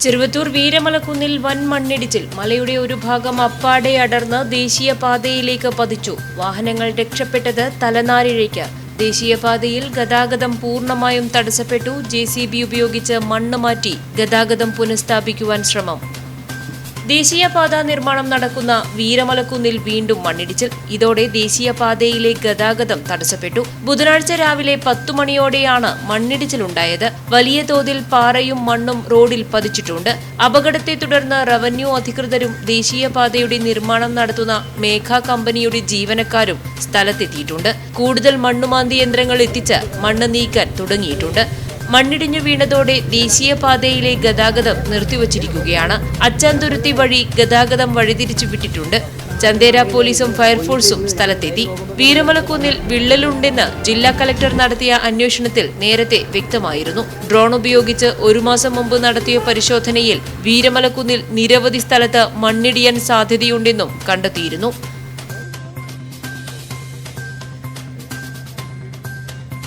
ചെറുവത്തൂർ വീരമലക്കുന്നിൽ വൻ മണ്ണിടിച്ചിൽ. മലയുടെ ഒരു ഭാഗം അപ്പാടെ അടർന്ന് ദേശീയപാതയിലേക്ക് പതിച്ചു. വാഹനങ്ങൾ രക്ഷപ്പെട്ടത് തലനാരിഴയ്ക്ക്. ദേശീയപാതയിൽ ഗതാഗതം പൂർണമായും തടസ്സപ്പെട്ടു. ജെ ഉപയോഗിച്ച് മണ്ണ് മാറ്റി ഗതാഗതം പുനഃസ്ഥാപിക്കുവാൻ ശ്രമം. ദേശീയപാത നിർമ്മാണം നടക്കുന്ന വീരമലക്കുന്നിൽ വീണ്ടും മണ്ണിടിച്ചിൽ. ഇതോടെ ദേശീയപാതയിലെ ഗതാഗതം തടസ്സപ്പെട്ടു. ബുധനാഴ്ച രാവിലെ പത്തു മണിയോടെയാണ് മണ്ണിടിച്ചിലുണ്ടായത്. വലിയ തോതിൽ പാറയും മണ്ണും റോഡിൽ പതിച്ചിട്ടുണ്ട്. അപകടത്തെ തുടർന്ന് റവന്യൂ അധികൃതരും ദേശീയപാതയുടെ നിർമ്മാണം നടത്തുന്ന മേഘ കമ്പനിയുടെ ജീവനക്കാരും സ്ഥലത്തെത്തിയിട്ടുണ്ട്. കൂടുതൽ മണ്ണുമാന്തി യന്ത്രങ്ങൾ എത്തിച്ച് മണ്ണ് നീക്കാൻ തുടങ്ങിയിട്ടുണ്ട്. മണ്ണിടിഞ്ഞു വീണതോടെ ദേശീയപാതയിലെ ഗതാഗതം നിർത്തിവച്ചിരിക്കുകയാണ്. അച്ചാന്തുരുത്തി വഴി ഗതാഗതം വഴിതിരിച്ചു വിട്ടിട്ടുണ്ട്. ചന്തേര പോലീസും ഫയർഫോഴ്സും സ്ഥലത്തെത്തി. വീരമലക്കുന്നിൽ വിള്ളലുണ്ടെന്ന് ജില്ലാ കലക്ടർ നടത്തിയ അന്വേഷണത്തിൽ നേരത്തെ വ്യക്തമായിരുന്നു. ഡ്രോൺ ഉപയോഗിച്ച് ഒരു മാസം മുമ്പ് നടത്തിയ പരിശോധനയിൽ വീരമലക്കുന്നിൽ നിരവധി സ്ഥലത്ത് മണ്ണിടിയാൻ സാധ്യതയുണ്ടെന്നും കണ്ടെത്തിയിരുന്നു.